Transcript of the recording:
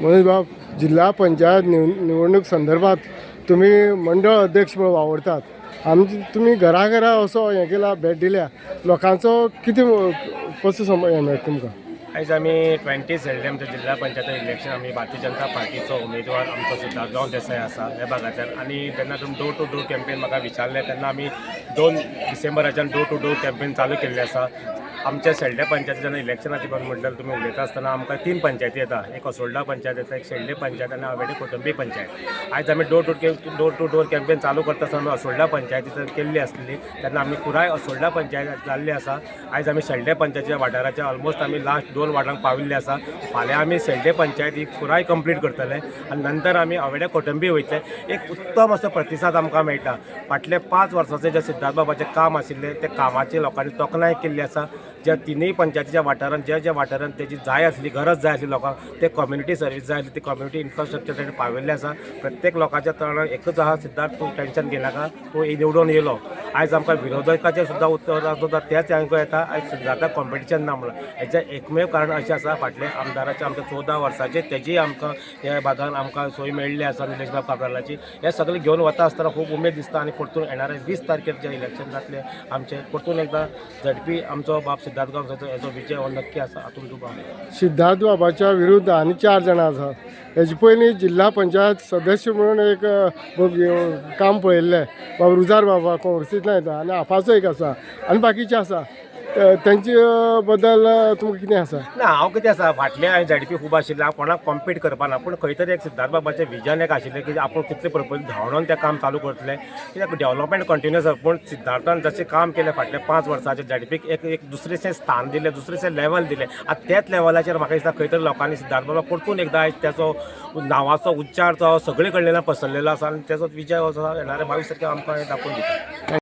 मनोज बाब जिल्हा पंचायत निव निवडणूक संदर्भात तुम्ही मंडळ अध्यक्ष म्हणून वावरतात. आमची तुम्ही घराघरा असो हें केला भेट दिल्या. लोकांचो कितें कसो सम हें मेळटा तुमकां आयज आमी ट्वेंटी सप्टेंबर जिल्हा पंचायत इलेक्शन आमी भारतीय जनता पार्टीचो उमेदवार आमचो सिद्धार्थराव देसाय आसा ह्या भागांतल्यान आनी जेन्ना तुमी डोर टू डोर कॅम्पेन म्हाका विचारलें तेन्ना आमी दोन डिसेंबराच्यान डोर टू डोर कॅम्पेन चालू केल्लें आसा आमच्या शेल्डे पंचायती जेन्ना इलेक्शनाची बंद म्हटल्यार तुमी उलयता आसतना आमकां तीन पंचायती येता एक असोल्डा पंचायत येता एक शेल्डे पंचायत आनी हावेडे कोटंबी पंचायत. आयज आमी door to door to door campaign चालू करता आसतना असोल्डा पंचायती केल्ली आसली तेन्ना आमी पुराय असोल्डा पंचायत जाल्ली आसा आयज आमी शेल्डे पंचायतीच्या वाठाराचे ऑलमोस्ट आमी लास्ट दोन वाठारांक पाविल्ले आसा फाल्यां आमी शेल्डे पंचायत ही पुराय कंप्लीट करतले आनी नंतर आमी हवेडे कोटंबी वयतले. एक उत्तम असो प्रतिसाद आमकां मेळटा. फाटले पांच वर्सांचें जें सिद्धार्थ बाबाचें काम आशिल्लें ते कामाची लोकांनी तोखणाय केल्ली आसा ज्या तिनूय पंचायतीच्या वाठारांत ज्या ज्या वाठारांत तेजी जाय आसली गरज जाय आसली लोकांक ते कम्युनिटी सर्वीस जाय आसली ती कम्युनिटी इन्फ्रास्ट्रक्चर ताणें पाविल्लें आसा. प्रत्येक लोकांच्या तोंडार एकच आहा सिद्धार्थ तूं टेन्शन घेनाका तूं निवडून येयलो आयज आमकां विरोधकाचें सुद्दां उत्तर सुद्दां तेच आयकूं येता. आयज सिद्धार्थाक कॉम्पिटिशन ना म्हणून. हेचें एकमेव कारण अशें आसा फाटले आमदाराचे आमच्या चवदा वर्साचे तेजी आमकां ह्या भागान आमकां सोय मेळ्ळी आसा निलेशबाब काब्रालाची हे सगळें घेवन वता आसतना खूब उमेद दिसता आनी परतून येणारे वीस तारखेर जे इलेक्शन जातलें आमचें. परतून एकदां झडपी आमचो बाब सिद्धार्थ गांवचो हेजो विजय हो नक्की आसा हातूंत तुका सिद्धार्थ बाबाच्या विरुद्ध आनी चार जाणां आसा हेजे पयलीं जिल्हा पंचायत सदस्य म्हणून एक काम पळयल्लें बाबा रुजार बाबा काँग्रेसींतल्यान येता आनी आफाचो एक आसा आनी बाकीचे आसा त- तेंचे बद्दल तुमकां कितें आसा ना हांव कितें आसा फाटलें हांवें झडपी खूब आशिल्लें हांव कोणाक कॉम्पीट करपा ना पूण खंय तरी एक सिद्धार्थ बाबाचें विजन एक आशिल्लें की आपूण कितले पर्पज धांवडोन तें काम चालू करतलें कित्याक डेव्हलपमेंट कंटिन्यूस आसा पूण सिद्धार्थान जशें काम केलें फाटले पांच वर्सांचे झडपीक एक एक दुसरेशें स्थान दिलें दुसरेशें लेवल दिलें. आतां त्याच लेवलाचेर म्हाका दिसता खंय तरी लोकांनी सिद्धार्थ बाबा परतून एकदां आयज त्याचो नांवाचो उच्चार जो सगळे कडल्यान पसरलेलो आसा आनी त्याचो विजय असो जो येणाऱ्या बावीस तारखेक आमकां दाखोवन दिता.